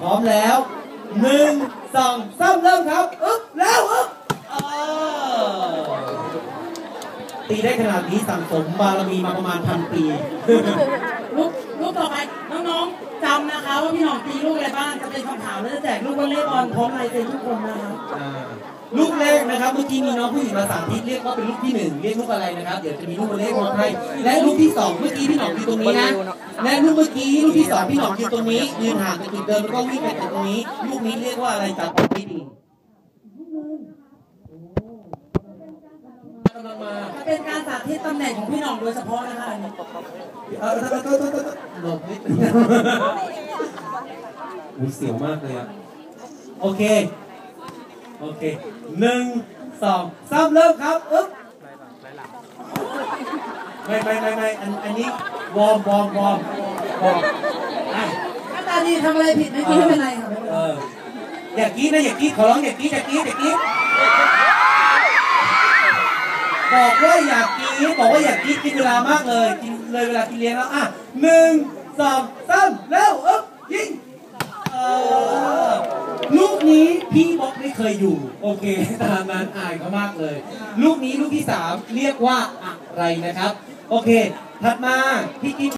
พร้อมแล้วหนึ่งสองสามเริ่มครับ อึ๊บแล้วอึ๊บเออตีได้ขนาดนี้สั่งสมบารมีมาประมาณพันปี ลูกลูกต่อไปน้องำนะคะว่าพี่หน่องตีลูกอะไรบ้างจะเป็นคำถามแล้วจะแจกลูกวอลเลย์บอลพร้อมลายเซ็นทุกคนนะคะลูกแรกนะครับเมื่อกี้มีน้องผู้หญิงมาสามทิศเรียกว่าเป็นลูกที่หนึ่งเรียกลูกอะไรนะครับเดี๋ยวจะมีลูกบอลเล่นมาให้และลูกที่สองเมื่อกี้พี่หน่องอยู่ตรงนี้นะและลูกเมื่อกี้ลูกที่สองพี่หน่องอยู่ตรงนี้ยืนห่างจากจุดเดิมแล้วก็วิ่งไปจากตรงนี้ ลูกนี้เรียกว่าอะไรจับไม่ดีกำลังมา จะ เป็นการสาธิตำแหน่งของพี่หน่องโดยเฉพาะนะคะอันนี้เออก็ก็ก็ก็หลบนิดนึงอุ้ยเสียวมากเลยอะโอเค โอเคหนึ่งสองสามเริ่มครับอึ๊บไม่ไม่ไม่ไม่อันอันนี้วอร์มวอร์มวอร์มวอร์มอะหน้าตาดีทำอะไรผิดไม่คิดไม่เป็นไรค่ะเอออย่ากรี๊ดนะอย่ากรี๊ดขอร้องอย่ากรี๊ดอย่ากรี๊ดอย่ากรี๊ด บอกว่าอยากกินบอกว่าอยากกินกินเวลามากเลยกินเลยเวลากินเลี้ยงแล้วอะหนึ่งสองสามแล้วอึ๊บยิงเออลูกนี้พี่บอกไม่เคยอยู่ โอเคตามนั้นอายเขามากเลย ลูกนี้ลูกที่สามเรียกว่าอะไรนะครับ โอเค ถัดมาพี่กิน